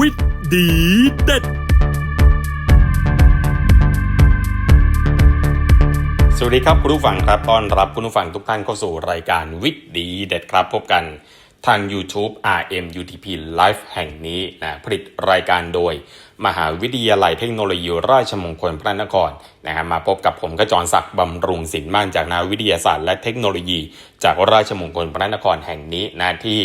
วิทย์ดีเด็ด สวัสดีครับคุณผู้ฟังครับต้อนรับคุณผู้ฟังทุกท่านเข้าสู่รายการวิทย์ดีเด็ดครับ พบกันทาง YouTube RMUTP Live แห่งนี้นะผลิตรายการโดย มหาวิทยาลัยเทคโนโลยีราชมงคลพระนคร นะฮะมาพบกับผมกระจรศักดิ์บำรุงศิลป์มั่นจากนาวิทยาศาสตร์ และเทคโนโลยี จากราชมงคลพระนครแห่งนี้นะที่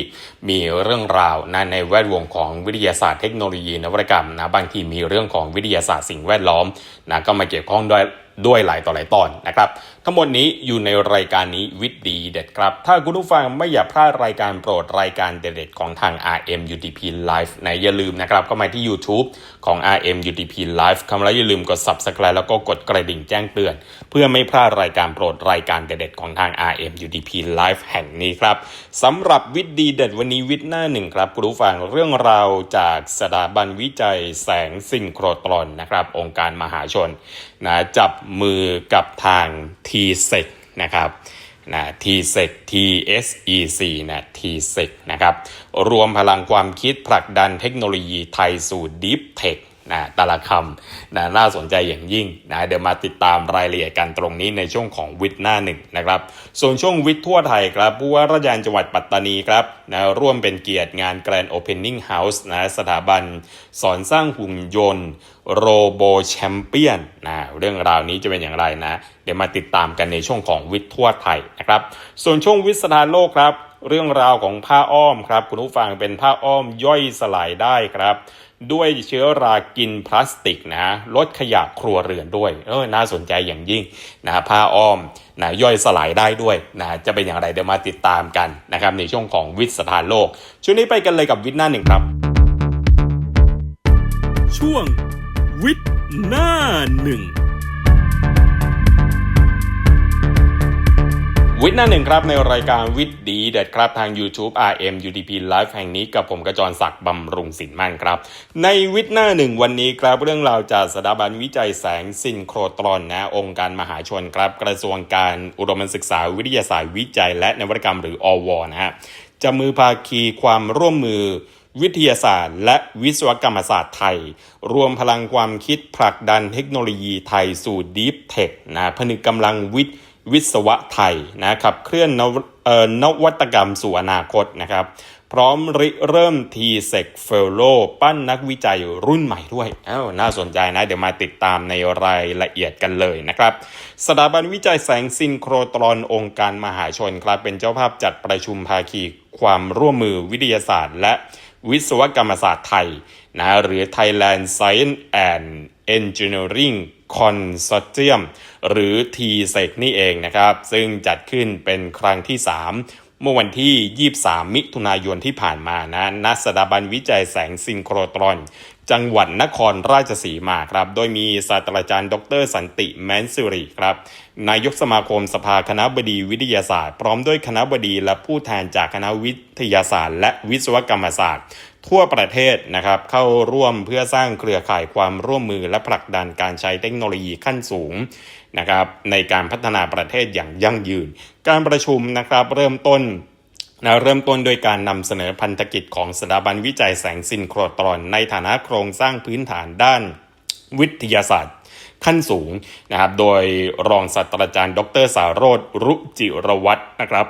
มีเรื่องราวนะในแวดวงของวิทยาศาสตร์เทคโนโลยีนวัตกรรมนะบางทีมีเรื่องของวิทยาศาสตร์สิ่งแวดล้อมนะก็มาเกี่ยวข้องด้วยด้วยหลายต่อหลายตอนนะครับ ทั้งหมดนี้อยู่ในรายการนี้วิทย์ดีเด็ดครับ ถ้าคุณผู้ฟังไม่อยากพลาดรายการโปรดรายการเด็ดๆของทาง RM UTP Live นะอย่าลืมนะครับก็มาที่ YouTube ของ RM UTP Live คำแล้วอย่าลืมกด Subscribe แล้วก็กดกระดิ่งแจ้งเตือน เพื่อไม่พลาดรายการโปรดรายการเด็ดๆของทาง RM UTP Live แห่งนี้ครับสำหรับวิทย์ดีเด็ดวันนี้วิทย์หน้าหนึ่งครับคุณผู้ฟังเรื่องราวจากสถาบันวิจัยแสงซิงโครตรอนนะครับ องค์การมหาชนนะจับมือกับทาง t s e c นะครับนะ t s e c TSEC นะ t s e c นะครับ รวมพลังความคิดผลักดันเทคโนโลยีไทยสู่ Deep Tech นะแต่ละคำนะน่าสนใจอย่างยิ่งนะเดี๋ยวมาติดตามรายละเอียดกันตรงนี้ในช่วงของวิทย์หน้าหนึ่งนะครับส่วนช่วงวิทย์ทั่วไทยครับผู้ว่าราชการจังหวัดปัตตานีครับนะร่วมเป็นเกียรติงานแกรนด์โอเพนนิ่งเฮาส์นะสถาบัน สอนสร้างหุ่นยนต์โรโบแชมเปี้ยนนะเรื่องราวนี้จะเป็นอย่างไรนะ เดี๋ยวมาติดตามกันในช่วงของวิทย์ทั่วไทยนะครับ ส่วนช่วงวิทย์สถานโลกครับ เรื่องราวของผ้าอ้อมครับ คุณผู้ฟังเป็นผ้าอ้อมย่อยสลายได้ครับ ด้วยเชื้อรากินพลาสติกนะลดขยะครัวเรือนด้วยเออน่าสนใจอย่างยิ่งนะผ้าอ้อมนะย่อยสลายได้ด้วยนะจะเป็นอย่างไรเดี๋ยวมาติดตามกันนะครับในช่วงของวิทย์สถานโลก ช่วงนี้ไปกันเลยกับวิทย์หน้าหนึ่งครับ ช่วงวิทย์หน้าหนึ่ง วิทย์หน้าหนึ่งครับในรายการวิทย์ดีเด็ดครับทาง YouTube RM UDP Live แห่งนี้กับผมกระจรศักดิ์บำรุงสินมั่นครับ ในวิทย์หน้าหนึ่งวันนี้ครับเรื่องราวจากสถาบันวิจัยแสงซินโครตรอนนะองค์การมหาชนครับ กระทรวงการอุดมศึกษาวิทยาศาสตร์วิจัย และนวัตกรรมหรืออวนะฮะจะมือภาคีความร่วมมือวิทยาศาสตร์ และวิศวกรรมศาสตร์ไทย รวมพลังความคิดผลักดันเทคโนโลยีไทยสู่ Deep Tech นะผนึกกำลังวิทย์ วิศวะไทยนะครับเคลื่อนนอนวัตกรรมสู่อนาคตนะครับ พร้อมริเริ่ม t s e c f e l l o w ปั้นนักวิจัยรุ่นใหม่ด้วยอ้าวน่าสนใจนะ เดี๋ยวมาติดตามในรายละเอียดกันเลยนะครับ สถาบันวิจัยแสงซินโครตรอนองค์การมหาชนครับเป็นเจ้าภาพจัดประชุมภาคีความร่วมมือวิทยาศาสตร์ และวิศวกรรมศาสตร์ไทยนะหรือ Thailand Science and Engineering Consortium หรือ t s e c นี่เองนะครับ ซึ่งจัดขึ้นเป็นครั้งที่ 3 เมื่อวันที่ 23 มิถุนายนที่ผ่านมานะณสถาบันวิจัยแสงซิงโครตรอน จังหวัดนครราชสีมาครับ โดยมีศาสตราจารย์ ดร สันติแมนซิริครับ นายกสมาคมสภาคณะบดีวิทยาศาสตร์ พร้อมด้วยคณะบดีและผู้แทนจากคณะวิทยาศาสตร์ และวิศวกรรมศาสตร์ ทั่วประเทศนะครับเข้าร่วมเพื่อสร้างเครือข่ายความร่วมมือและผลักดันการใช้เทคโนโลยีขั้นสูงนะครับในการพัฒนาประเทศอย่างยั่งยืน การประชุมนะครับเริ่มต้น นะเริ่มต้นโดยการนำเสนอพันธกิจของสถาบันวิจัยแสงซินโครตรอน ในฐานะโครงสร้างพื้นฐานด้านวิทยาศาสตร์ ขั้นสูงนะครับโดยรองศาสตราจารย์ ดรสารโรธรุจิรวัตรนะครับ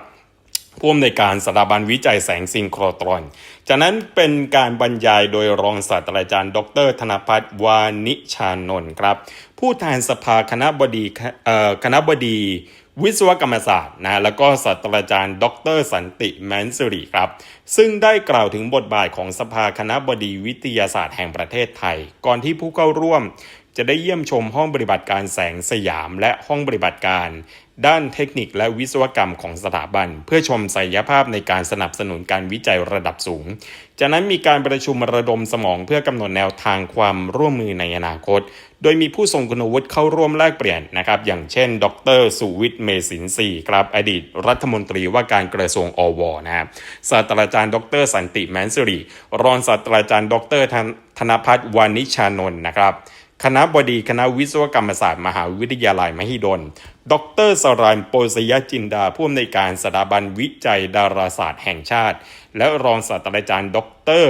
ผู้อำนวยการสถาบันวิจัยแสงซินโครตรอน จากนั้นเป็นการบรรยายโดยรองศาสตราจารย์ ดร ธนพัฒน์วานิชานนท์ครับ ผู้แทนสภาคณะบดีคณะบดี วิศวกรรมศาสตร์นะแล้วก็ศาสตราจารย์ ดร สันติแมนสุริครับ ซึ่งได้กล่าวถึงบทบาทของสภาคณะบดีวิทยาศาสตร์แห่งประเทศไทย ก่อนที่ผู้เข้าร่วมจะได้เยี่ยมชมห้องปฏิบัติการแสงสยามและห้องปฏิบัติการ ด้านเทคนิคและวิศวกรรมของสถาบัน เพื่อชมศักยภาพในการสนับสนุนการวิจัยระดับสูง จากนั้นมีการประชุมระดมสมองเพื่อกำหนดแนวทางความร่วมมือในอนาคต โดยมีผู้ทรงคุณวุฒิเข้าร่วมแลกเปลี่ยนนะครับ อย่างเช่น ดร สุวิทย์ เมสินทรีครับ อดีตรัฐมนตรีว่าการกระทรวงอวนะครับศาสตราจารย์ ดร สันติแมนสุรีรองศาสตราจารย์ ดร ธนพัฒน์วานิชานนท์นะครับ คณะบดีคณะวิศวกรรมศาสตร์มหาวิทยาลัยมหิดล ดรสรานโปสยจินดาผู้อำนวยการสถาบันวิจัยดาราศาสตร์แห่งชาติ และรองศาสตราจารย์ ดร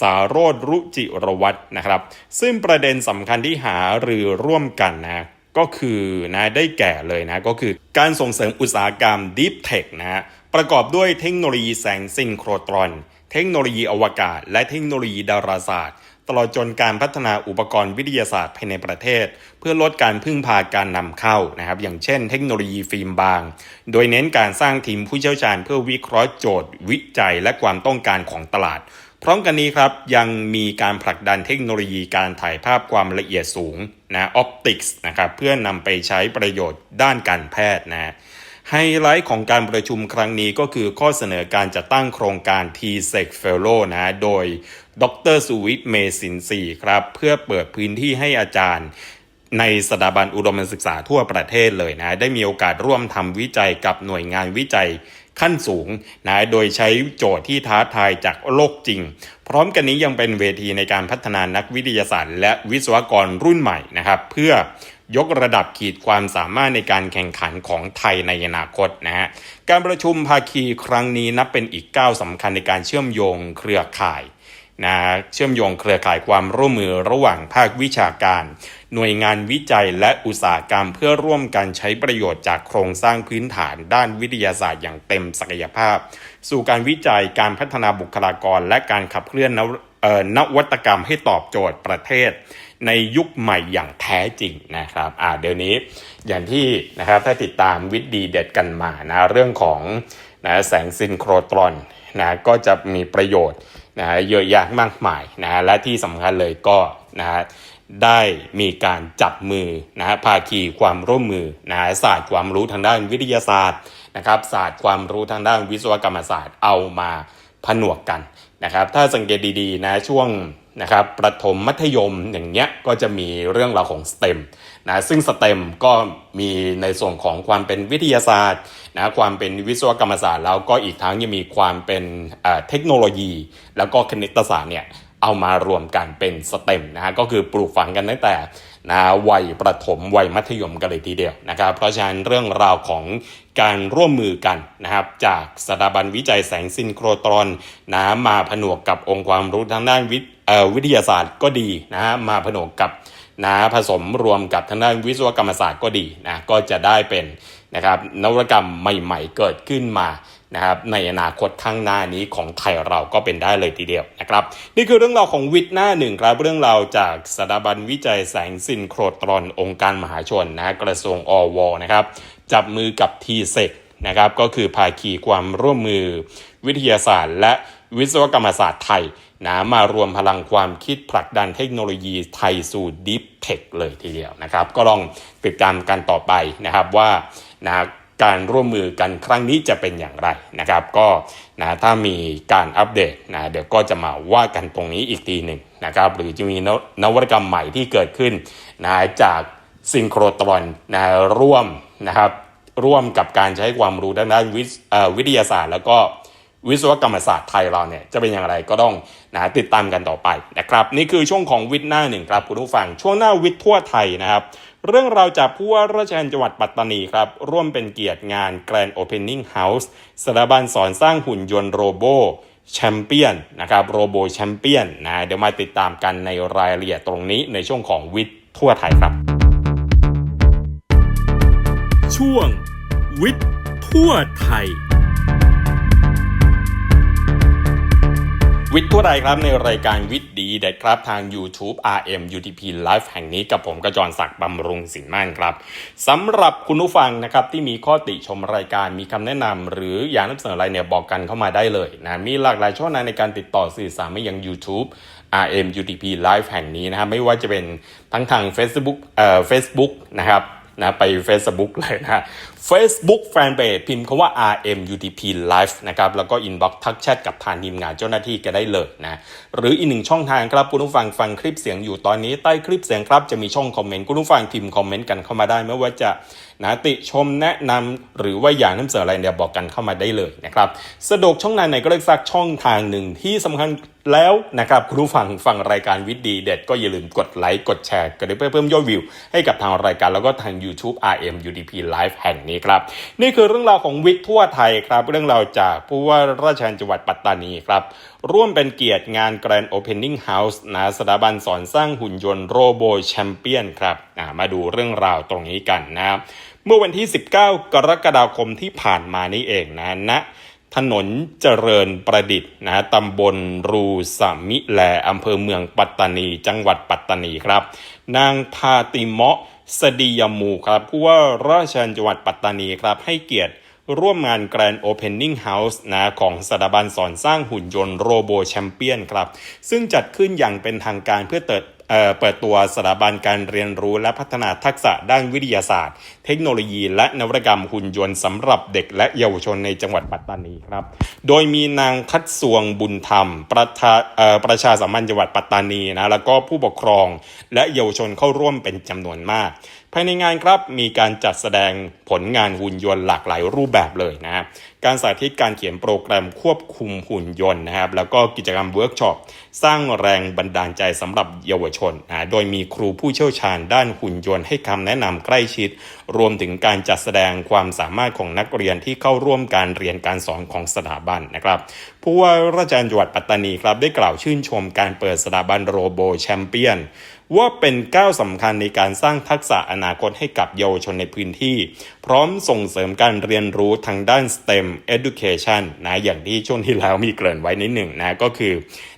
สารโรธรุจิรวัตรนะครับ ซึ่งประเด็นสำคัญที่หารือร่วมกันนะก็คือนะได้แก่เลยนะก็คือการส่งเสริมอุตสาหกรรม Deep Tech นะฮะประกอบด้วยเทคโนโลยีแสงซินโครตรอน เทคโนโลยีอวกาศ และเทคโนโลยีดาราศาสตร์ ตลอดจนการพัฒนาอุปกรณ์วิทยาศาสตร์ภายในประเทศ เพื่อลดการพึ่งพาการนำเข้านะครับ อย่างเช่นเทคโนโลยีฟิล์มบาง โดยเน้นการสร้างทีมผู้เชี่ยวชาญเพื่อวิเคราะห์โจทย์ วิจัยและความต้องการของตลาด พร้อมกันนี้ครับยังมีการผลักดันเทคโนโลยีการถ่ายภาพความละเอียดสูงนะออปติกส์นะครับเพื่อนำไปใช้ประโยชน์ด้านการแพทย์นะ ไฮไลท์ของการประชุมครั้งนี้ก็คือข้อเสนอการจัดตั้งโครงการ T-SEC Fellow นะโดยดรสุวิทย์เมสินทรีครับ เพื่อเปิดพื้นที่ให้อาจารย์ในสถาบันอุดมศึกษาทั่วประเทศเลยนะ ได้มีโอกาสร่วมทำวิจัยกับหน่วยงานวิจัยขั้นสูงนะโดยใช้โจทย์ที่ท้าทายจากโลกจริง พร้อมกันนี้ยังเป็นเวทีในการพัฒนานักวิทยาศาสตร์ และวิศวกรรุ่นใหม่นะครับ เพื่อ ยกระดับขีดความสามารถในการแข่งขันของไทยในอนาคตนะฮะการประชุมภาคีครั้งนี้นับเป็นอีกก้าวสำคัญในการเชื่อมโยงเครือข่ายนะเชื่อมโยงเครือข่ายความร่วมมือระหว่างภาควิชาการ หน่วยงานวิจัยและอุตสาหกรรมเพื่อร่วมกันใช้ประโยชน์จากโครงสร้างพื้นฐานด้านวิทยาศาสตร์อย่างเต็มศักยภาพ สู่การวิจัยการพัฒนาบุคลากร และการขับเคลื่อนนวเอ่อนวัตกรรมให้ตอบโจทย์ประเทศ ในยุคใหม่อย่างแท้จริงนะครับอ่าเดี๋ยวนี้อย่างที่นะครับถ้าติดตามวิดีเด็ดกันมานะเรื่องของนะแสงซินโครตรอนนะก็จะมีประโยชน์นะเยอะแยะมากมายนะและที่สำคัญเลยก็นะได้มีการจับมือนะภาคีความร่วมมือนะศาสตร์ความรู้ทางด้านวิทยาศาสตร์นะครับศาสตร์ความรู้ทางด้านวิศวกรรมศาสตร์เอามาผนวกกันนะครับ ถ้าสังเกตดีๆนะช่วง นะครับประถมมัธยมอย่างเงี้ยก็จะมีเรื่องราวของ STEM นะซึ่ง STEM ก็มีในส่วนของความเป็นวิทยาศาสตร์นะความเป็นวิศวกรรมศาสตร์ แล้วก็อีกทั้งยังมีความเป็นเอ่อเทคโนโลยี แล้วก็คณิตศาสตร์เนี่ยเอามารวมกันเป็น STEM นะฮะก็คือปลูกฝังกันตั้งแต่นะวัยประถมวัยมัธยมกันเลยทีเดียวนะครับ เพราะฉะนั้นเรื่องราวของการร่วมมือกันนะครับ จากสถาบันวิจัยแสงซินโครตรอนนะมาผนวกกับองค์ความรู้ทางด้านวิทเอ่อ วิทยาศาสตร์ก็ดีนะฮะมาผนวกกับนะผสมรวมกับทางด้านวิศวกรรมศาสตร์ก็ดีนะก็จะได้เป็นนะครับนวัตกรรมใหม่ๆเกิดขึ้นมานะครับในอนาคตข้างหน้านี้ของไทยเราก็เป็นได้เลยทีเดียวนะครับนี่คือเรื่องราวของวิทย์หน้าหนึ่งครับเรื่องราวจากสถาบันวิจัยแสงซินโครตรอนองค์การมหาชนนะกระทรวงอวนะครับจับมือกับทีเซกนะครับก็คือภาคีความร่วมมือวิทยาศาสตร์ และวิศวกรรมศาสตร์ไทย นะมารวมพลังความคิดผลักดันเทคโนโลยีไทยสู่ดิฟเทคเลยทีเดียวนะครับ ก็ลองติดตามกันต่อไปนะครับว่านะการร่วมมือกันครั้งนี้จะเป็นอย่างไรนะครับ ก็นะถ้ามีการอัปเดตนะเดี๋ยวก็จะมาว่ากันตรงนี้อีกทีหนึ่งนะครับหรือจะมีนวัตกรรมใหม่ที่เกิดขึ้นนะจากซิงโครตรอนนะร่วมนะครับร่วมกับการใช้ความรู้ด้านวิทยาศาสตร์ แล้วก็ วิศวกรรมศาสตร์ไทยเราเนี่ยจะเป็นอย่างไรก็ต้องนะติดตามกันต่อไปนะครับนี่คือช่วงของวิทย์หน้าหนึ่งครับคุณผู้ฟังช่วงหน้าวิทย์ทั่วไทยนะครับ เรื่องราวจากผู้ว่าราชการจังหวัดปัตตานีครับ ร่วมเป็นเกียรติงาน Grand Opening House สถาบันสอนสร้างหุ่นยนต์โรโบแชมเปี้ยนนะครับโรโบแชมเปี้ยนนะเดี๋ยวมาติดตามกันในรายละเอียดตรงนี้ในช่วงของวิทย์ทั่วไทยครับ ช่วงวิทย์ทั่วไทย วิทย์ทั่วไทยครับในรายการวิทย์ดีเด็ดครับทาง YouTube RM UTP Live แห่งนี้กับผมกระจรศักดิ์บำรุงสินมั่นครับสำหรับคุณผู้ฟังนะครับที่มีข้อติชมรายการมีคำแนะนำหรืออยากนำเสนออะไรเนี่ยบอกกันเข้ามาได้เลยนะมีหลากหลายช่องทางในการติดต่อสื่อสารมายัง YouTube RM UTP Live แห่งนี้นะฮะไม่ว่าจะเป็นทั้งทาง Facebook เอ่อ Facebook นะครับ นะไป Facebook เลยนะ Facebook Fanpage พิมพ์คำว่า RMUTP Live นะครับแล้วก็ inbox ทักแชทกับทางทีมงานเจ้าหน้าที่ก็ได้เลยนะหรืออีกหนึ่งช่องทางครับคุณผู้ฟังฟังคลิปเสียงอยู่ตอนนี้ใต้คลิปเสียงครับจะมีช่องคอมเมนต์คุณผู้ฟังพิมพ์คอมเมนต์กันเข้ามาได้ไม่ว่าจะ นะติชมแนะนำหรือว่าอยากนำเสนออะไรเนี่ยบอกกันเข้ามาได้เลยนะครับสะดวกช่องไหนไหนก็เลือกสักช่องทางหนึ่งที่สำคัญแล้วนะครับคุณผู้ฟังฟังรายการวิทย์ดีเด็ดก็อย่าลืมกดไลค์กดแชร์กันด้วยเพื่อเพิ่มยอดวิว ให้กับทางรายการแล้วก็ทาง YouTube RM UDP Live แห่งนี้ครับนี่คือเรื่องราวของวิทย์ทั่วไทยครับเรื่องราวจากผู้ว่าราชการจังหวัดปัตตานีครับร่วมเป็นเกียรติงาน Grand Opening House นะสถาบันสอนสร้างหุ่นยนต์โรโบแชมเปี้ยนครับมาดูเรื่องราวตรงนี้กันนะครับเมื่อวันที่ 19 กรกฎาคมที่ผ่านมานี้เองนะณถนนเจริญประดิษฐ์นะตำบลรูสามิแลอำเภอเมืองปัตตานี จังหวัดปัตตานีครับ นางพาติเมาะสดียมูครับผู้ว่าราชการจังหวัดปัตตานีครับให้เกียรติ ร่วมงาน Grand Opening House นะของสถาบันสอนสร้างหุ่นยนต์โรโบแชมเปี้ยนครับ ซึ่งจัดขึ้นอย่างเป็นทางการเพื่อเติดเอ่อเปิดตัวสถาบันการเรียนรู้และพัฒนาทักษะด้านวิทยาศาสตร์ เทคโนโลยีและนวัตกรรมหุ่นยนต์สำหรับเด็กและเยาวชนในจังหวัดปัตตานีครับ โดยมีนางทัดสวงบุญธรรม ประธาเอ่อประชาสัมพันธ์จังหวัดปัตตานีนะแล้วก็ผู้ปกครองและเยาวชนเข้าร่วมเป็นจำนวนมากายในงานครับมีการจัดแสดงผลงานหุ่นยนต์หลากหลายรูปแบบเลยนะครับการสาธิตการเขียนโปรแกรมควบคุมหุ่นยนต์นะครับแล้วก็กิจกรรมเวิร์กช็อปสร้างแรงบันดาลใจสำหรับเยาวชนนะโดยมีครูผู้เชี่ยวชาญด้านหุ่นยนต์ให้คำแนะนำใกล้ชิด รวมถึงการจัดแสดงความสามารถของนักเรียนที่เข้าร่วมการเรียนการสอนของสถาบันนะครับผู้ว่าราชการจังหวัดปัตตานีครับได้กล่าวชื่นชมการเปิดสถาบันโรโบแชมเปี้ยน ว่าเป็นก้าวสำคัญในการสร้างทักษะอนาคตให้กับเยาวชนในพื้นที่ พร้อมส่งเสริมการเรียนรู้ทางด้าน STEM Education นะอย่างที่ช่วงที่แล้วมีเกริ่นไว้นิดหนึ่งนะก็คือ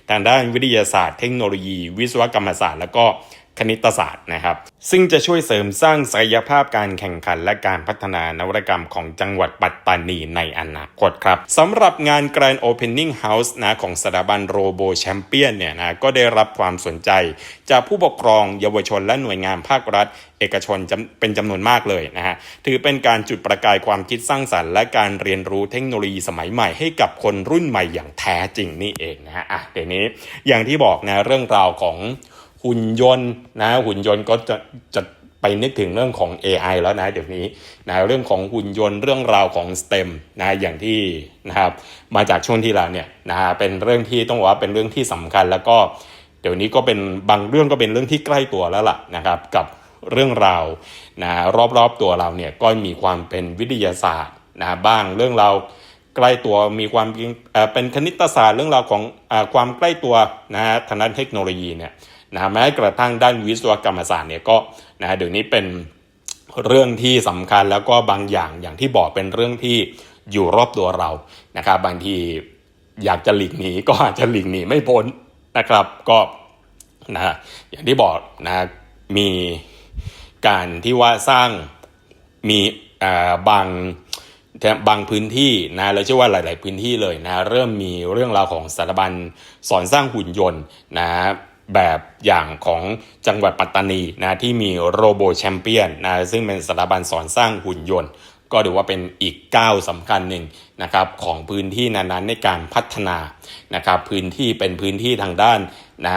ทางด้านวิทยาศาสตร์เทคโนโลยี วิศวกรรมศาสตร์ แล้วก็ คณิตศาสตร์นะครับ ซึ่งจะช่วยเสริมสร้างศักยภาพการแข่งขันและการพัฒนานวัตกรรมของจังหวัดปัตตานีในอนาคตครับสำหรับงาน Grand Opening House นะของสถาบันโรโบแชมเปี้ยนเนี่ยนะก็ได้รับความสนใจ จากผู้ปกครองเยาวชนและหน่วยงานภาครัฐ เอกชนเป็นจำนวนมากเลยนะฮะถือเป็นการจุดประกายความคิดสร้างสรรค์และการเรียนรู้เทคโนโลยีสมัยใหม่ให้กับคนรุ่นใหม่อย่างแท้จริงนี่เองนะฮะอะเดี๋ยวนี้อย่างที่บอกนะเรื่องราวของ หุ่นยนต์นะหุ่นยนต์ก็จะจะไปนึกถึงเรื่องของ AI แล้วนะเดี๋ยวนี้นะเรื่องของหุ่นยนต์เรื่องราวของ STEM นะอย่างที่นะครับมาจากช่วงที่แล้วเนี่ยนะฮะเป็นเรื่องที่ต้องบอกว่าเป็นเรื่องที่สำคัญแล้วก็เดี๋ยวนี้ก็เป็นบางเรื่องก็เป็นเรื่องที่ใกล้ตัวแล้วล่ะนะครับกับเรื่องราวนะรอบๆตัวเราเนี่ยก็มีความเป็นวิทยาศาสตร์นะบ้างเรื่องราวใกล้ตัวมีความเป็นคณิตศาสตร์เรื่องราวของอความใกล้ตัวนะฮะทางด้านเทคโนโลยีเนี่ย นะแม้กระทั่งด้านวิศวกรรมศาสตร์เนี่ยก็นะฮะเดี๋ยวนี้เป็นเรื่องที่สำคัญแล้วก็บางอย่างอย่างที่บอกเป็นเรื่องที่อยู่รอบตัวเรานะครับบางทีอยากจะหลีกหนีก็อาจจะหลีกหนีไม่พ้นนะครับก็นะฮะอย่างที่บอกนะมีการที่ว่าสร้างมีอ่าบางบางพื้นที่นะเราเชื่อว่าหลาย ๆ พื้นที่เลยนะเริ่มมีเรื่องราวของสถาบันสอนสร้างหุ่นยนต์นะ แบบอย่างของจังหวัดปัตตานีนะที่มีโรโบแชมเปี้ยนนะซึ่งเป็นสถาบันสอนสร้างหุ่นยนต์ ก็ถือว่าเป็นอีกก้าวสำคัญหนึ่งนะครับของพื้นที่นั้นๆในการพัฒนานะครับพื้นที่เป็นพื้นที่ทางด้านนะ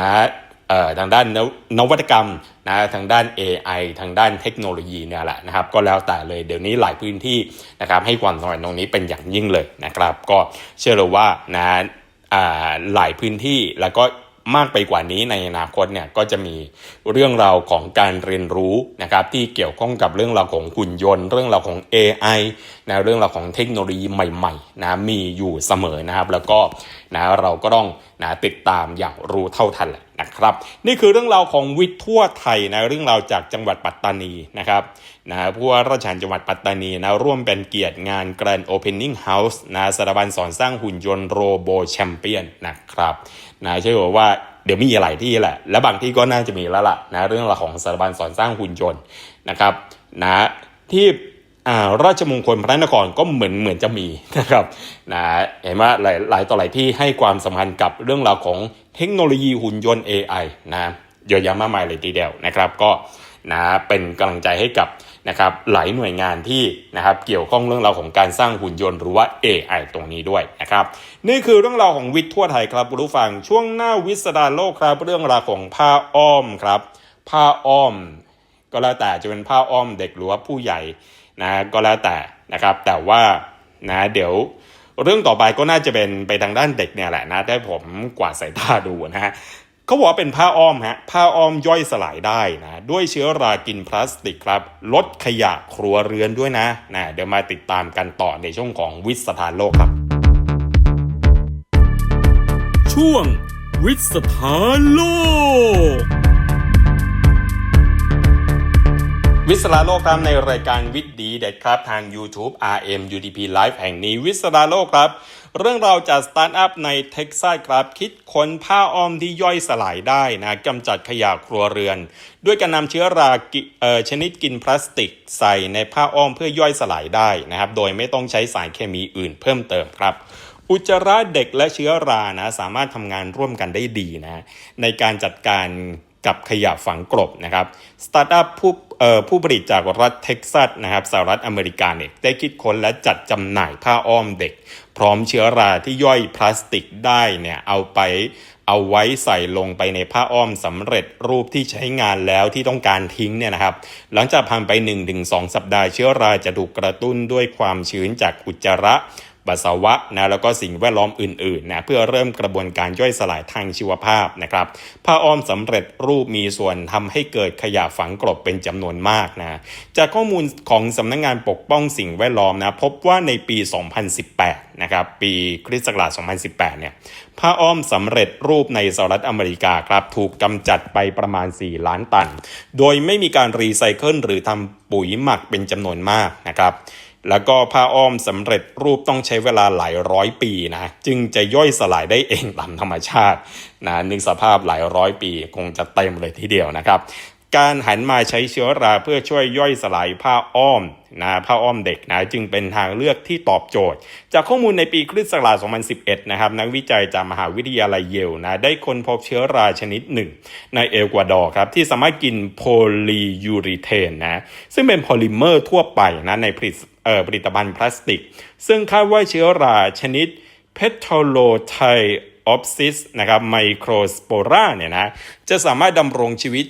เอ่อทางด้านนวนวัตกรรมนะทางด้าน AI ทางด้านเทคโนโลยีเนี่ยแหละนะครับ ก็แล้วแต่เลยเดี๋ยวนี้หลายพื้นที่นะครับให้ความสำคัญตรงนี้เป็นอย่างยิ่งเลยนะครับ ก็เชื่อเลยว่านะอ่าหลายพื้นที่แล้วก็ มากไปกว่านี้ในอนาคตเนี่ยก็จะมีเรื่องราวของการเรียนรู้นะครับที่เกี่ยวข้องกับเรื่องราวของหุ่นยนต์ เรื่องราวของ AI นะเรื่องราวของเทคโนโลยีใหม่ๆนะมีอยู่เสมอนะครับ แล้วก็นะเราก็ต้องนะติดตามอย่างรู้เท่าทันแหละ นะครับ นี่คือเรื่องราวของวิทย์ทั่วไทยนะเรื่องราวจากจังหวัดปัตตานีนะครับนะผู้ว่าราชการจังหวัดปัตตานีนะร่วมเป็นเกียรติงาน Grand Opening House นะสถาบันสอนสร้างหุ่นยนต์โรโบแชมเปี้ยนนะครับนะเชื่อว่าเดี๋ยวมีหลายที่แหละ และบางที่ก็น่าจะมีแล้วล่ะนะเรื่องราวของสถาบันสอนสร้างหุ่นยนต์นะครับนะที่ราชมงคลพระนครก็เหมือนเหมือนจะมีนะครับนะเห็นว่าหลายหลายต่อหลายที่ให้ความสำคัญกับเรื่องราวของ เทคโนโลยีหุ่นยนต์ AI นะเยอะแยะมากมายเลยทีเดียวนะครับก็นะเป็นกำลังใจให้กับนะครับหลายหน่วยงานที่นะครับเกี่ยวข้องเรื่องราวของการสร้างหุ่นยนต์หรือว่า AI ตรงนี้ด้วยนะครับนี่คือเรื่องราวของวิทย์ทั่วไทยครับคุณผู้ฟังช่วงหน้าวิสดาโลกครับ เรื่องราวของผ้าอ้อมครับ ผ้าอ้อม ก็แล้วแต่จะเป็นผ้าอ้อมเด็กหรือว่าผู้ใหญ่นะก็แล้วแต่นะครับแต่ว่านะเดี๋ยว เรื่องต่อไปก็น่าจะเป็นไปทางด้านเด็กเนี่ยแหละนะ ได้ผมกวาดสายตาดูนะฮะเขาบอกว่าเป็นผ้าอ้อมฮะผ้าอ้อมย่อยสลายได้นะด้วยเชื้อรากินพลาสติกครับ ลดขยะครัวเรือนด้วยนะนะเดี๋ยวมาติดตามกันต่อในช่วงของวิสถานโลกครับ ช่วงวิสถานโลก วิสราโลกครับในรายการวิทย์ดีเด็ดครับทาง YouTube RM UDP Live แห่งนี้วิสราโลกครับ เรื่องเราวจากสตาร์ทอัพในเท็กซัสครับคิดค้นผ้าอ้อมที่ย่อยสลายได้นะกำจัดขยะครัวเรือน ด้วยการนำเชื้อราเอ่อชนิดกินพลาสติกใส่ในผ้าอ้อมเพื่อย่อยสลายได้นะครับ โดยไม่ต้องใช้สารเคมีอื่นเพิ่มเติมครับอุจจาระเด็กและเชื้อรานะสามารถทำงานร่วมกันได้ดีนะในการจัดการกับขยะฝังกลบนะครับ สตาร์ทอัพผู้ ผู้ผลิตจากรัฐเท็กซัสนะครับสหรัฐอเมริกาเนี่ยได้คิดค้นและจัดจำหน่ายผ้าอ้อมเด็ก พร้อมเชื้อราที่ย่อยพลาสติกได้เนี่ยเอาไปเอาไว้ใส่ลงไปในผ้าอ้อมสำเร็จรูปที่ใช้งานแล้วที่ต้องการทิ้งเนี่ยนะครับ หลังจากผ่านไป 1-2 สัปดาห์เชื้อราจะถูกกระตุ้นด้วยความชื้นจากอุจจาระ ปัสสาวะนะแล้วก็สิ่งแวดล้อมอื่นๆนะเพื่อเริ่มกระบวนการย่อยสลายทางชีวภาพนะครับผ้าอ้อมสำเร็จรูปมีส่วนทำให้เกิดขยะฝังกลบเป็นจำนวนมากนะจากข้อมูลของสำนักงงานปกป้องสิ่งแวดล้อมนะพบว่าในปี 2018 นะครับปีคริสต์ศักราช 2018 เนี่ยผ้าอ้อมสำเร็จรูปในสหรัฐอเมริกาครับถูกกำจัดไปประมาณ 4 ล้านตัน โดยไม่มีการรีไซเคิลหรือทำปุ๋ยหมักเป็นจำนวนมากนะครับ แล้วก็ผ้าอ้อมสำเร็จรูปต้องใช้เวลาหลายร้อยปีนะจึงจะย่อยสลายได้เองตามธรรมชาตินะนึกสภาพหลายร้อยปีคงจะเต็มเลยทีเดียวนะครับ การหันมาใช้เชื้อราเพื่อช่วยย่อยสลายผ้าอ้อมนะผ้าอ้อมเด็กนะจึงเป็นทางเลือกที่ตอบโจทย์ จากข้อมูลในปีคริสต์ศักราช 2011 นะครับนักวิจัยจากมหาวิทยาลัยเยลนะได้ค้นพบเชื้อราชนิดหนึ่ง ในเอกวาดอร์ครับที่สามารถกินโพลียูริเทนนะซึ่งเป็นโพลิเมอร์ทั่วไปนะในผลิตเอ่อผลิตภัณฑ์พลาสติก ซึ่งคาดว่าเชื้อราชนิดเพทโลไท ออฟซิสนะครับไมโครสโปราเนี่ยนะจะสามารถดำรงชีวิต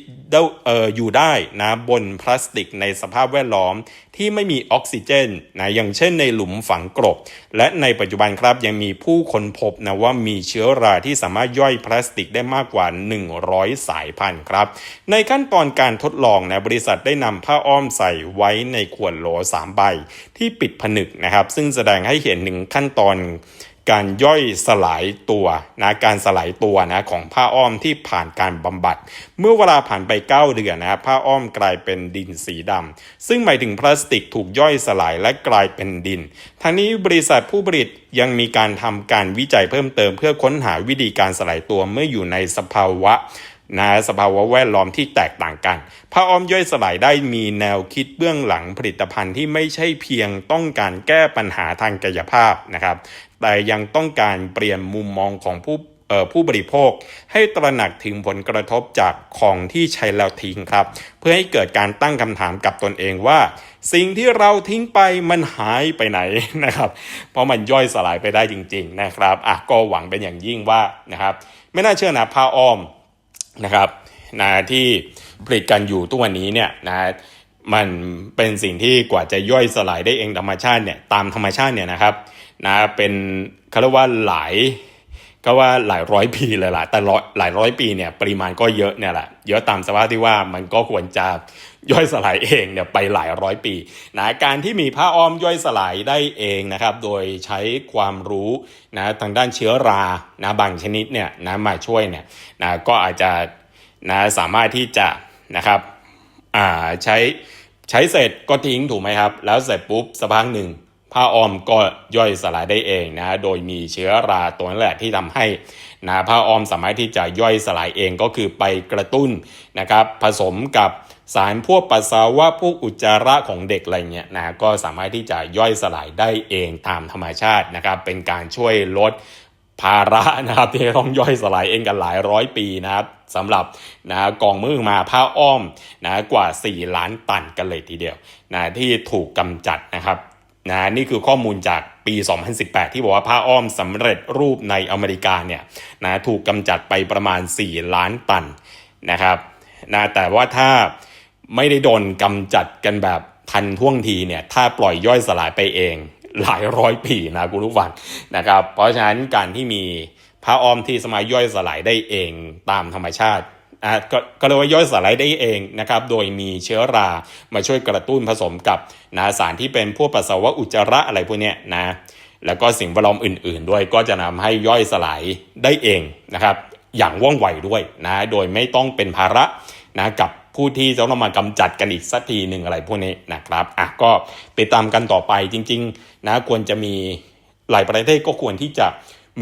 เอออยู่ได้นะบนพลาสติกในสภาพแวดล้อมที่ไม่มีออกซิเจนนะอย่างเช่นในหลุมฝังกลบ และในปัจจุบันครับยังมีผู้ค้นพบนะว่ามีเชื้อราที่สามารถย่อยพลาสติกได้มากกว่า 100 สายพันธุ์ครับ ในขั้นตอนการทดลองนะบริษัทได้นำผ้าอ้อมใส่ไว้ในขวดโหล3ใบ ที่ปิดผนึกนะครับ ซึ่งแสดงให้เห็นถึงขั้นตอน การย่อยสลายตัวนะการสลายตัวนะของผ้าอ้อมที่ผ่านการบำบัด เมื่อเวลาผ่านไป 9 เดือนนะผ้าอ้อมกลายเป็นดินสีดำซึ่งหมายถึงพลาสติกถูกย่อยสลายและกลายเป็นดินทั้งนี้บริษัทผู้ผลิตยังมีการทำการวิจัยเพิ่มเติม เพื่อค้นหาวิธีการสลายตัวเมื่ออยู่ในสภาวะนะสภาวะแวดล้อมที่แตกต่างกันผ้าอ้อมย่อยสลายได้มีแนวคิดเบื้องหลังผลิตภัณฑ์ที่ไม่ใช่เพียงต้องการแก้ปัญหาทางกายภาพนะครับ แต่ยังต้องการเปลี่ยนมุมมองของผู้ผู้บริโภคให้ตระหนักถึงผลกระทบจากของที่ใช้แล้วทิ้งครับ เพื่อให้เกิดการตั้งคำถามกับตนเองว่า สิ่งที่เราทิ้งไปมันหายไปไหนนะครับ เพราะมันย่อยสลายไปได้จริง ๆ นะครับอะก็หวังเป็นอย่างยิ่งว่านะครับ ไม่น่าเชื่อนะผ้าอ้อมนะครับนะที่ผลิตกันอยู่ทุกวันนี้เนี่ยนะมันเป็นสิ่งที่กว่าจะย่อยสลายได้เองธรรมชาติเนี่ยตามธรรมชาติเนี่ยนะครับ นะเป็นเขาเรียกว่าหลายก็ว่าหลายร้อยปีเลยล่ะแต่ร้อยหลายร้อยปีเนี่ยปริมาณก็เยอะเนี่ยแหละเยอะตามสภาพที่ว่ามันก็ควรจะย่อยสลายเองเนี่ยไปหลายร้อยปีนะการที่มีผ้าอ้อมย่อยสลายได้เองนะครับโดยใช้ความรู้นะทางด้านเชื้อรานะบางชนิดเนี่ยนะมาช่วยเนี่ยนะก็อาจจะนะสามารถที่จะนะครับอ่าใช้ใช้เสร็จก็ทิ้งถูกไหมครับ แล้วเสร็จปุ๊บสักพักหนึ่ง ผ้าอ้อมก็ย่อยสลายได้เองนะ โดยมีเชื้อราตัวนั่นแหละที่ทำให้นะผ้าอ้อมสามารถที่จะย่อยสลายเองก็คือไปกระตุ้นนะครับผสมกับสารพวกปัสสาวะพวกอุจจาระของเด็กอะไรเงี้ยนะก็สามารถที่จะย่อยสลายได้เองตามธรรมชาตินะครับ เป็นการช่วยลดภาระนะครับที่ต้องย่อยสลายเองกันหลายร้อยปีนะครับสำหรับนะกองมือมาผ้าอ้อมนะกว่า 4 ล้านตันกันเลยทีเดียวนะที่ถูกกำจัดนะครับ นะนี่คือข้อมูลจากปี 2018 ที่บอกว่าผ้าอ้อมสำเร็จรูปในอเมริกาเนี่ยนะถูกกำจัดไปประมาณ 4 ล้านตันนะครับนะแต่ว่าถ้าไม่ได้โดนกำจัดกันแบบทันท่วงทีเนี่ยถ้าปล่อยย่อยสลายไปเองหลายร้อยปีนะคุณผู้ฟังนะครับ เพราะฉะนั้นการที่มีพระอ้อมที่สามารถย่อยสลายได้เองตามธรรมชาติ ก็ก็เรียกว่าย่อยสลายได้เองนะครับ โดยมีเชื้อรามาช่วยกระตุ้นผสมกับนะสารที่เป็นพวกปัสสาวะอุจจาระอะไรพวกเนี้ยนะ แล้วก็สิ่งแวดล้อมอื่น ๆ ด้วยก็จะนำให้ย่อยสลายได้เองนะครับ อย่างว่องไวด้วยนะ โดยไม่ต้องเป็นภาระนะกับผู้ที่จะต้องมากำจัดกันอีกสักทีหนึ่งอะไรพวกนี้นะครับอะก็ติดตามกันต่อไปจริง ๆ นะควรจะมีหลายประเทศก็ควรที่จะ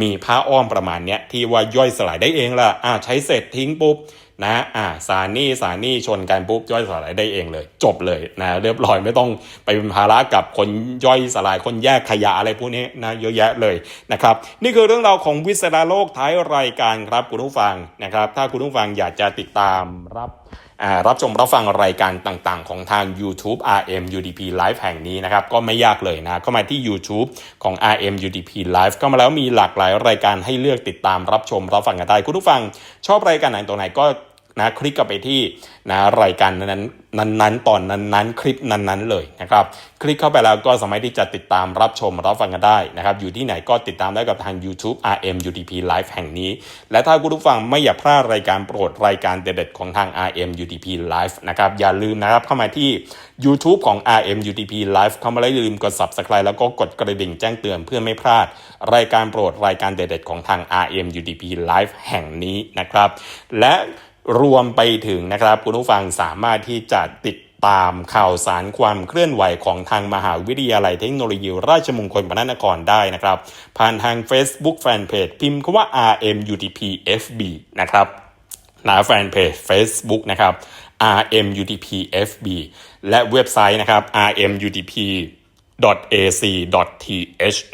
มีผ้าอ้อมประมาณเนี้ยที่ว่าย่อยสลายได้เองละอะใช้เสร็จทิ้งปุ๊บนะอะสารนี่สารนี่ชนกันปุ๊บย่อยสลายได้เองเลย จบเลยนะเรียบร้อยไม่ต้องไปเป็นภาระกับคนย่อยสลายคนแยกขยะอะไรพวกนี้นะเยอะแยะเลยนะครับนี่คือเรื่องราวของวิสราโลกท้ายรายการครับคุณผู้ฟังนะครับถ้าคุณผู้ฟังอยากจะติดตามรับ รับชมรับฟังรายการต่างๆ ของทาง YouTube RM UDP Live แห่งนี้นะครับก็ไม่ยากเลยนะเข้ามาที่ YouTube ของ RM UDP Live ก็มาแล้วมีหลากหลายรายการให้เลือกติดตามรับชมรับฟังกันได้คุณผู้ฟัง ชอบรายการไหนตัวไหนก็ นะคลิกกลับไปที่นะรายการนั้นนั้นๆตอนนั้นๆ คลิปนั้นๆเลยนะครับคลิกเข้าไปแล้วก็สามารถที่จะติดตามรับชมรับฟังกันได้นะครับอยู่ที่ไหนก็ติดตามได้กับทาง YouTube RM UDP Live แห่งนี้ และถ้าคุณผู้ฟังไม่อยากพลาดรายการโปรดรายการเด็ดๆของทาง RM UDP Live นะครับอย่าลืมนะครับเข้ามาที่ YouTube ของ RM UDP Live เข้ามาแล้วอย่าลืมกด Subscribe แล้วก็กดกระดิ่งแจ้งเตือนเพื่อไม่พลาด รายการโปรดรายการเด็ดๆของทาง RM UDP Live แห่งนี้นะครับและ รวมไปถึงนะครับคุณผู้ฟังสามารถที่จะติดตามข่าวสารความเคลื่อนไหวของทางมหาวิทยาลัยเทคโนโลยีราชมงคลพระนครได้นะครับ ผ่านทาง Facebook Fanpage พิมพ์คำว่า RMUTPFB นะครับหนะแฟนเพจ Facebook นะครับ RMUTPFB และเว็บไซต์นะครับ rmutp.ac.th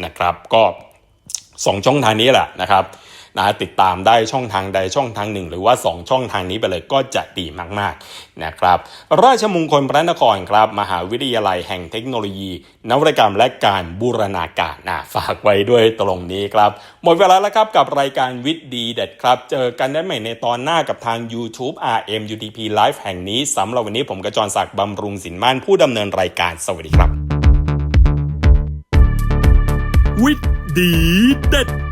นะครับ ก็สองช่องทางนี้แหละนะครับ นะติดตามได้ช่องทางใดช่องทางหนึ่ง หรือว่า 2 ช่องทางนี้ไปเลยก็จะดีมากๆนะครับราชมงคลพระนครครับมหาวิทยาลัยแห่งเทคโนโลยี นวัตกรรมและการบูรณาการนะฝากไว้ด้วยตรงนี้ครับหมดเวลาแล้วครับกับรายการวิทย์ดีเด็ดครับ เจอกันได้ใหม่ในตอนหน้ากับทาง YouTube RM UDP Live แห่งนี้สำหรับวันนี้ผมกระจรศักดิ์บำรุงสินม่านผู้ดำเนินรายการสวัสดีครับ วิทย์ดีเด็ด